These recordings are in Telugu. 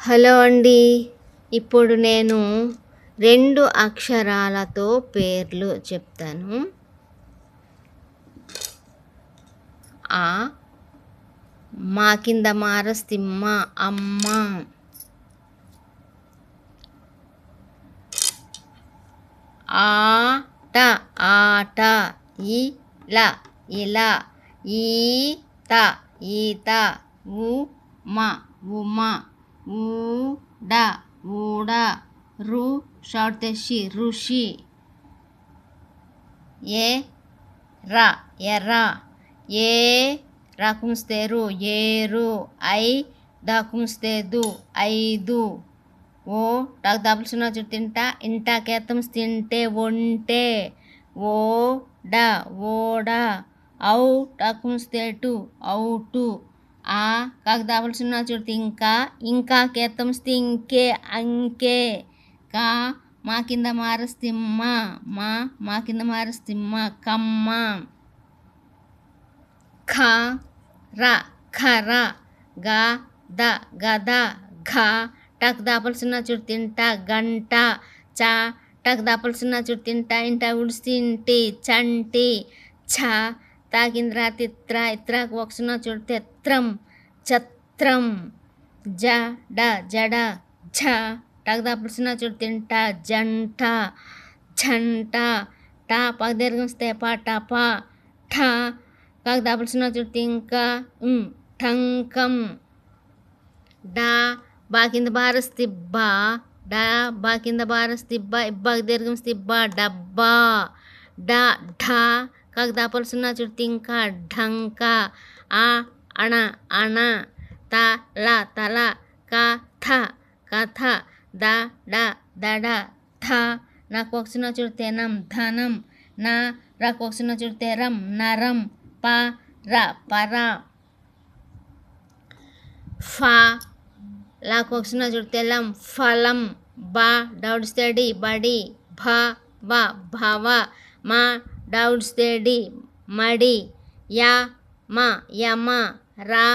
హలో అండి. ఇప్పుడు నేను రెండు అక్షరాలతో పేర్లు చెప్తాను. ఆ మా కింద మారస్తిమ్మ అమ్మ. ఆట ఆట ఇలా ఇలా ఈత ఈత ఉమా ఉమా. ఊడ ఊడ రు షార్ట్ తెషి ఋషి ఏ ర ఎర్ర ఏ రాకుంస్తేరు ఏరు ఐ దాకుంస్తేదు ఐదు. ఓ టాక్ దాపులుసున్నా చుట్టూ తింటా. ఇంటా కేతం తింటే ఒంటే. ఓ డ ఓడ. ఔ టాకుంస్తేటు ఔటు. ఆ కాకు దాపులుసున్నా చుట్టూ ఇంకా ఇంకా కేతం ఇంకే అంకే. కా మా కింద మారస్తిమ్మ మా మా కింద మారస్తిమ్మ కమ్మ. ఖ ర ఖర గ ద గద ఘ. టక్ దాపల్సిన చుట్టు తింటా గంట. చ టక్ దాపల్సిన చుట్టు తింటా ఇంట ఉడిసింటి చంటి. ఛ తాకింద్ర తిత్ర ఇత్రకు ఒకసిన చుట్టు తెత్రం. ఛత్రం జ డ జడ ఝ టగ దాపల్సిన చూడు తింట జంట ఝంట టా పగ దీర్ఘిస్తే పా టపా ఠ. కాకు దాపల్సిన చూడు తింక ఉమ్, టంకం డా బా కింద బారస్ తిబ్బా డా బా కింద బారస్ తిబ్బా ఇబ్బాకి దీర్ఘం తిబ్బా డబ్బా. డా ఢా. కాకు దాపల్సిన చుట్టూ ఇంకా ఢంక. ఆ అణ అణ త ల తల క థ కథ ద డ దడ థ. నాకు వచ్చిన చుడితే నం ధనం. నా రాకు వచ్చిన చుడితే రం నరం. ప ర పర. ఫ లాకు వచ్చిన చుడితే లం ఫలం. బ డౌడ్ స్టడీ బడి. భ వ భవ. మా డౌడ్ స్టడీ మడి. యా మ యమ. రా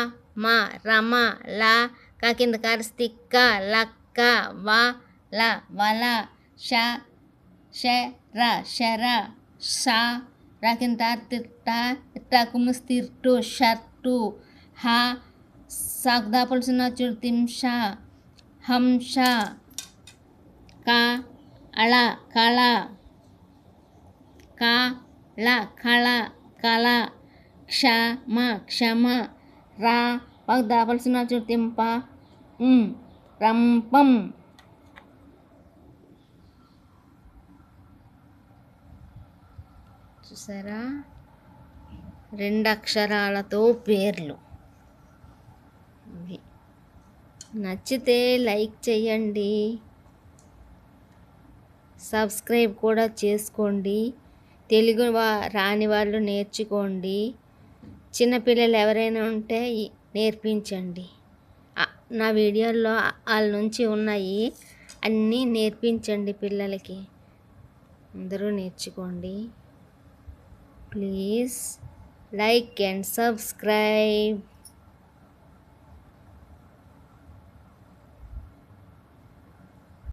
మా రమ లా కా కింద కరిస్తిక్క లక్క వా ల వల ష ష ర శర ష రా కింద తిట్ట ఇట్ట కుముస్తిర్టు షర్టు హ సాగ్దా పులుసున్న తింష హంష క అళ కళ కా ల కళ కళ క్షమ క్షమ రా పగ్ దాపల్సిన చుట్టింప రంపం. చూసారా? రెండు అక్షరాలతో పేర్లు. నచ్చితే లైక్ చేయండి. సబ్స్క్రైబ్ కూడా చేసుకోండి. తెలుగు వా రాని వాళ్ళు నేర్చుకోండి. చిన్నపిల్లలు ఎవరైనా ఉంటే నేర్పించండి. నా వీడియోల్లో వాళ్ళ నుంచి ఉన్నాయి అన్నీ నేర్పించండి పిల్లలకి. అందరూ నేర్చుకోండి. Please like and subscribe.